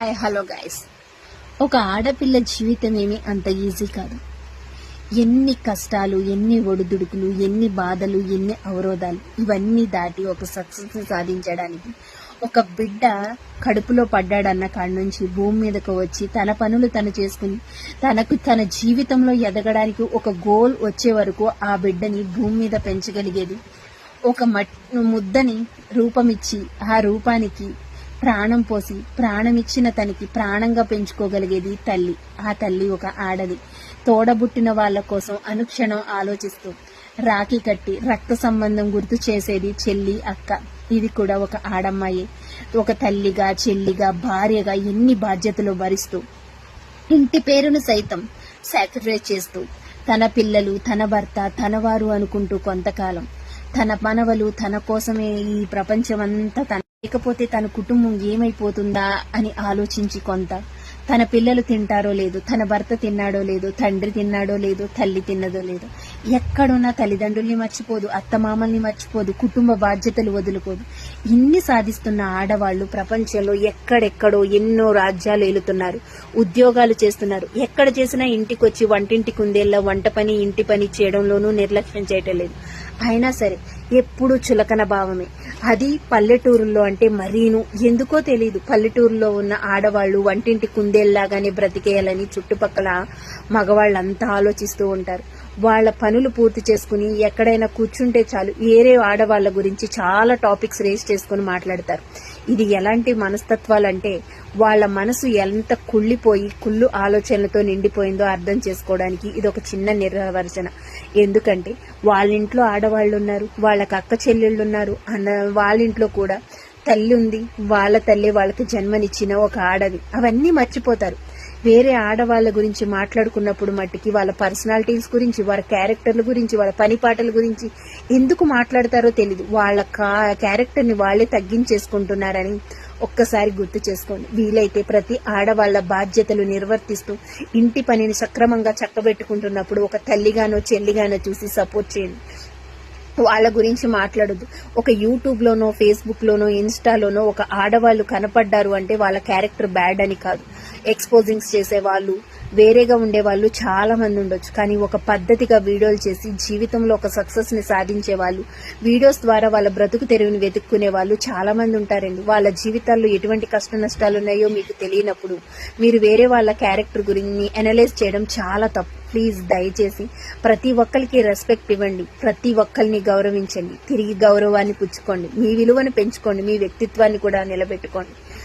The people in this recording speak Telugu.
హాయ్ హలో గైస్ ఒక ఆడపిల్ల జీవితం ఏమీ అంత ఈజీ కాదు. ఎన్ని కష్టాలు ఎన్ని ఒడిదుడుకులు ఎన్ని బాధలు ఎన్ని అవరోధాలు ఇవన్నీ దాటి ఒక సక్సెస్ సాధించడానికి ఒక బిడ్డ కడుపులో పడ్డాడన్న కాడి నుంచి భూమి మీదకు వచ్చి తన పనులు తను చేసుకుని తనకు తన జీవితంలో ఎదగడానికి ఒక గోల్ వచ్చే వరకు ఆ బిడ్డని భూమి మీద పెంచగలిగేది. ఒక మట్ ముద్దని రూపమిచ్చి ఆ రూపానికి ప్రాణం పోసి ప్రాణమిచ్చిన తనకి ప్రాణంగా పెంచుకోగలిగేది తల్లి. ఆ తల్లి ఒక ఆడది. తోడబుట్టిన వాళ్ళ కోసం అనుక్షణం ఆలోచిస్తూ రాఖీ కట్టి రక్త సంబంధం గుర్తు చేసేది చెల్లి అక్క. ఇది కూడా ఒక ఆడమ్మాయి. ఒక తల్లిగా చెల్లిగా భార్యగా ఎన్ని బాధ్యతలు భరిస్తూ ఇంటి పేరును సైతం సాక్రిఫైస్ చేస్తూ తన పిల్లలు తన భర్త తన వారు అనుకుంటూ కొంతకాలం తన మనవలు తన కోసమే ఈ ప్రపంచమంతా తన లేకపోతే తన కుటుంబం ఏమైపోతుందా అని ఆలోచించి కొంత. తన పిల్లలు తింటారో లేదు తన భర్త తిన్నాడో లేదు తండ్రి తిన్నాడో లేదు తల్లి తిన్నదో లేదు ఎక్కడున్నా తల్లిదండ్రుల్ని మర్చిపోదు అత్తమామల్ని మర్చిపోదు కుటుంబ బాధ్యతలు వదులుకోదు. ఇన్ని సాధిస్తున్న ఆడవాళ్ళు ప్రపంచంలో ఎక్కడెక్కడో ఎన్నో రాజ్యాలు ఏలుతున్నారు ఉద్యోగాలు చేస్తున్నారు. ఎక్కడ చేసినా ఇంటికి వచ్చి వంటింటి కుందేళ్ళ వంట పని ఇంటి పని చేయడంలోనూ నిర్లక్ష్యం చేయటం లేదు. అయినా సరే ఎప్పుడూ చులకన భావమే. అది పల్లెటూరులో అంటే మరీను. ఎందుకో తెలియదు పల్లెటూరులో ఉన్న ఆడవాళ్ళు వంటింటి కుందేల్లాగానే బ్రతికేయాలని చుట్టుపక్కల మగవాళ్ళంతా ఆలోచిస్తూ ఉంటారు. వాళ్ళ పనులు పూర్తి చేసుకుని ఎక్కడైనా కూర్చుంటే చాలు వేరే ఆడవాళ్ళ గురించి చాలా టాపిక్స్ రేస్ చేసుకుని మాట్లాడతారు. ఇది ఎలాంటి మనస్తత్వాలంటే వాళ్ళ మనసు ఎంత కుళ్ళిపోయి కుళ్ళు ఆలోచనలతో నిండిపోయిందో అర్థం చేసుకోవడానికి ఇది ఒక చిన్న నిర్వర్చన ఎందుకంటే వాళ్ళ ఇంట్లో ఆడవాళ్ళు ఉన్నారు వాళ్ళకి అక్క చెల్లెళ్ళు ఉన్నారు అన్న వాళ్ళ ఇంట్లో కూడా తల్లి ఉంది వాళ్ళ తల్లి వాళ్ళకి జన్మనిచ్చిన ఒక ఆడది. అవన్నీ మర్చిపోతారు. వేరే ఆడవాళ్ళ గురించి మాట్లాడుకున్నప్పుడు మట్టికి వాళ్ళ పర్సనాలిటీస్ గురించి వాళ్ళ క్యారెక్టర్ల గురించి వాళ్ళ పనిపాటల గురించి ఎందుకు మాట్లాడతారో తెలియదు వాళ్ళ క్యారెక్టర్ని వాళ్ళే తగ్గించేసుకుంటున్నారని ఒక్కసారి గుర్తు చేసుకోండి. వీలైతే ప్రతి ఆడవాళ్ళ బాధ్యతలు నిర్వర్తిస్తూ ఇంటి పనిని సక్రమంగా చక్కబెట్టుకుంటున్నప్పుడు ఒక తల్లిగానో చెల్లిగానో చూసి సపోర్ట్ చేయండి. వాళ్ళ గురించి మాట్లాడద్దు. ఒక యూట్యూబ్లోనో ఫేస్బుక్లోనో ఇన్స్టాలోనో ఒక ఆడవాళ్ళు కనపడ్డారు అంటే వాళ్ళ క్యారెక్టర్ బ్యాడ్ అని కాదు. ఎక్స్పోజింగ్స్ చేసే వాళ్ళు వేరేగా ఉండే వాళ్ళు చాలా మంది ఉండొచ్చు. కానీ ఒక పద్ధతిగా వీడియోలు చేసి జీవితంలో ఒక సక్సెస్ని సాధించే వాళ్ళు వీడియోస్ ద్వారా వాళ్ళ బ్రతుకు తెరువుని వెతుక్కునే వాళ్ళు చాలా మంది ఉంటారండి. వాళ్ళ జీవితాల్లో ఎటువంటి కష్ట నష్టాలు ఉన్నాయో మీకు తెలియనప్పుడు మీరు వేరే వాళ్ళ క్యారెక్టర్ గురించి అనలైజ్ చేయడం చాలా తప్పు. ప్లీజ్ దయచేసి ప్రతి ఒక్కరికి రెస్పెక్ట్ ఇవ్వండి. ప్రతి ఒక్కరిని గౌరవించండి. తిరిగి గౌరవాన్ని పుచ్చుకోండి. మీ విలువను పెంచుకోండి. మీ వ్యక్తిత్వాన్ని కూడా నిలబెట్టుకోండి.